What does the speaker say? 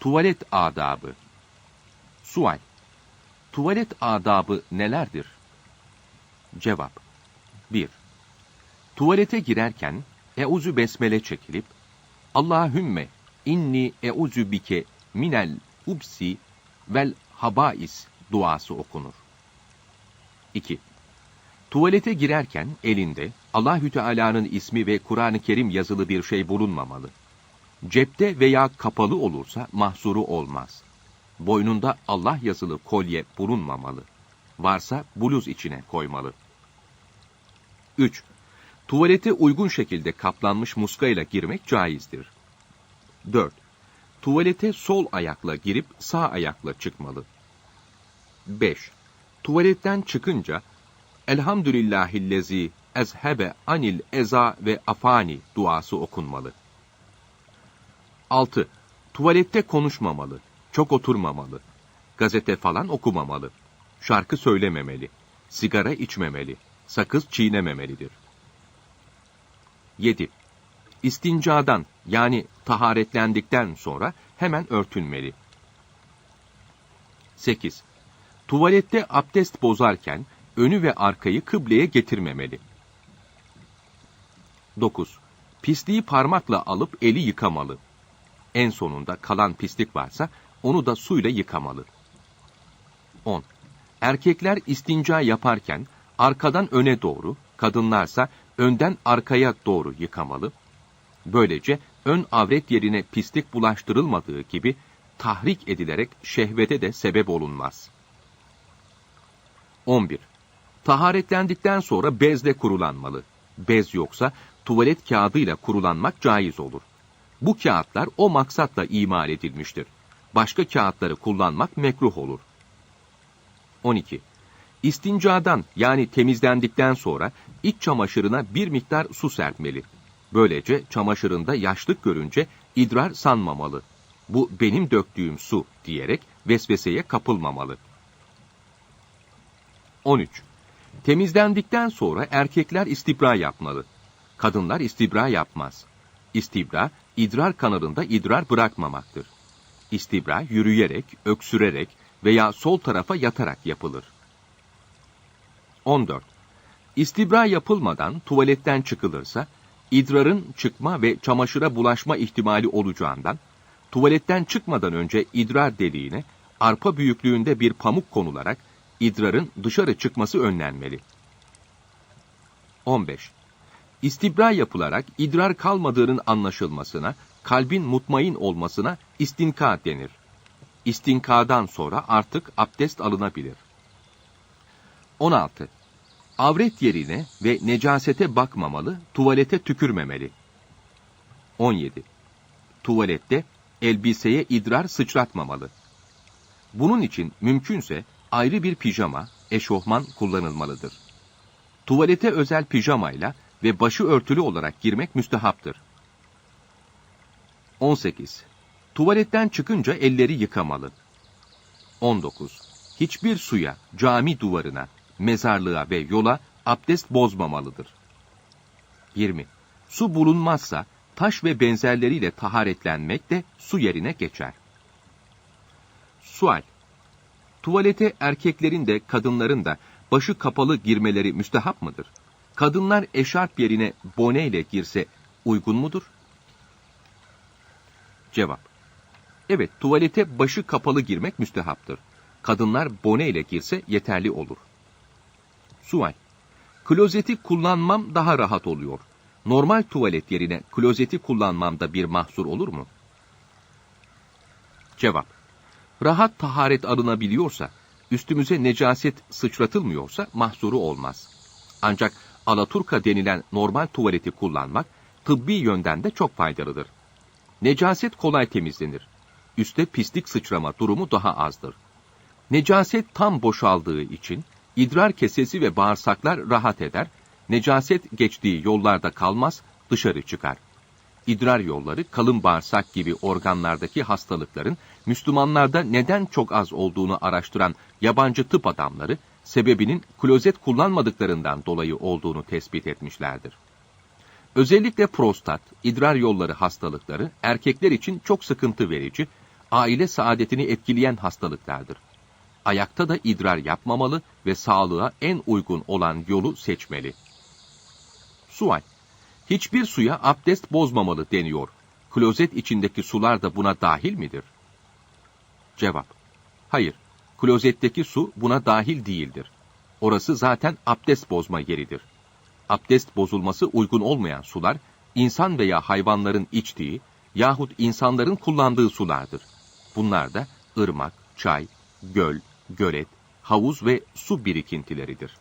Tuvalet adabı. Sual. Tuvalet adabı nelerdir? Cevap. 1. Tuvalete girerken Euzu besmele çekilip Allahümme inni euzu bike minel ubsi vel habais duası okunur. 2. Tuvalete girerken elinde Allahü Teala'nın ismi ve Kur'an-ı Kerim yazılı bir şey bulunmamalı. Cepte veya kapalı olursa mahsuru olmaz. Boynunda Allah yazılı kolye bulunmamalı. Varsa bluz içine koymalı. 3. Tuvalete uygun şekilde kaplanmış muskayla girmek caizdir. 4. Tuvalete sol ayakla girip sağ ayakla çıkmalı. 5. Tuvaletten çıkınca Elhamdülillahillezi ezhebe anil eza ve afani duası okunmalı. 6. Tuvalette konuşmamalı, çok oturmamalı, gazete falan okumamalı, şarkı söylememeli, sigara içmemeli, sakız çiğnememelidir. 7. İstincadan yani taharetlendikten sonra hemen örtünmeli. 8. Tuvalette abdest bozarken önü ve arkayı kıbleye getirmemeli. 9. Pisliği parmakla alıp eli yıkamalı. En sonunda kalan pislik varsa onu da suyla yıkamalı. 10. Erkekler istinca yaparken arkadan öne doğru, kadınlarsa önden arkaya doğru yıkamalı. Böylece ön avret yerine pislik bulaştırılmadığı gibi tahrik edilerek şehvete de sebep olunmaz. 11. Taharetlendikten sonra bezle kurulanmalı. Bez yoksa tuvalet kağıdıyla kurulanmak caiz olur. Bu kağıtlar o maksatla imal edilmiştir. Başka kağıtları kullanmak mekruh olur. 12. İstincadan yani temizlendikten sonra iç çamaşırına bir miktar su serpmeli. Böylece çamaşırında yaşlık görünce idrar sanmamalı. Bu benim döktüğüm su diyerek vesveseye kapılmamalı. 13. Temizlendikten sonra erkekler istibra yapmalı. Kadınlar istibra yapmaz. İstibra, idrar kanalında idrar bırakmamaktır. İstibra yürüyerek, öksürerek veya sol tarafa yatarak yapılır. 14. İstibra yapılmadan tuvaletten çıkılırsa, idrarın çıkma ve çamaşıra bulaşma ihtimali olacağından, tuvaletten çıkmadan önce idrar deliğine arpa büyüklüğünde bir pamuk konularak idrarın dışarı çıkması önlenmeli. 15. İstibra yapılarak idrar kalmadığının anlaşılmasına, kalbin mutmain olmasına istinka denir. İstinkadan sonra artık abdest alınabilir. 16. Avret yerine ve necasete bakmamalı, tuvalete tükürmemeli. 17. Tuvalette elbiseye idrar sıçratmamalı. Bunun için mümkünse ayrı bir pijama, eşofman kullanılmalıdır. Tuvalete özel pijamayla ve başı örtülü olarak girmek müstehaptır. 18. Tuvaletten çıkınca elleri yıkamalı. 19. Hiçbir suya, cami duvarına, mezarlığa ve yola abdest bozmamalıdır. 20. Su bulunmazsa taş ve benzerleriyle taharetlenmek de su yerine geçer. Sual Tuvalete erkeklerin de kadınların da başı kapalı girmeleri müstehap mıdır? Kadınlar eşarp yerine bone ile girse uygun mudur? Cevap. Evet, tuvalete başı kapalı girmek müstehaptır. Kadınlar bone ile girse yeterli olur. Sual. Klozeti kullanmam daha rahat oluyor. Normal tuvalet yerine klozeti kullanmamda bir mahsur olur mu? Cevap. Rahat taharet alınabiliyorsa, üstümüze necaset sıçratılmıyorsa mahsuru olmaz. Ancak alaturka denilen normal tuvaleti kullanmak tıbbi yönden de çok faydalıdır. Necaset kolay temizlenir. Üste pislik sıçrama durumu daha azdır. Necaset tam boşaldığı için idrar kesesi ve bağırsaklar rahat eder, necaset geçtiği yollarda kalmaz, dışarı çıkar. İdrar yolları, kalın bağırsak gibi organlardaki hastalıkların Müslümanlarda neden çok az olduğunu araştıran yabancı tıp adamları, sebebinin klozet kullanmadıklarından dolayı olduğunu tespit etmişlerdir. Özellikle prostat, idrar yolları hastalıkları erkekler için çok sıkıntı verici, aile saadetini etkileyen hastalıklardır. Ayakta da idrar yapmamalı ve sağlığa en uygun olan yolu seçmeli. Sual. Hiçbir suya abdest bozmamalı deniyor. Klozet içindeki sular da buna dahil midir? Cevap. Hayır. Klozetteki su buna dahil değildir. Orası zaten abdest bozma yeridir. Abdest bozulması uygun olmayan sular, insan veya hayvanların içtiği yahut insanların kullandığı sulardır. Bunlar da ırmak, çay, göl, gölet, havuz ve su birikintileridir.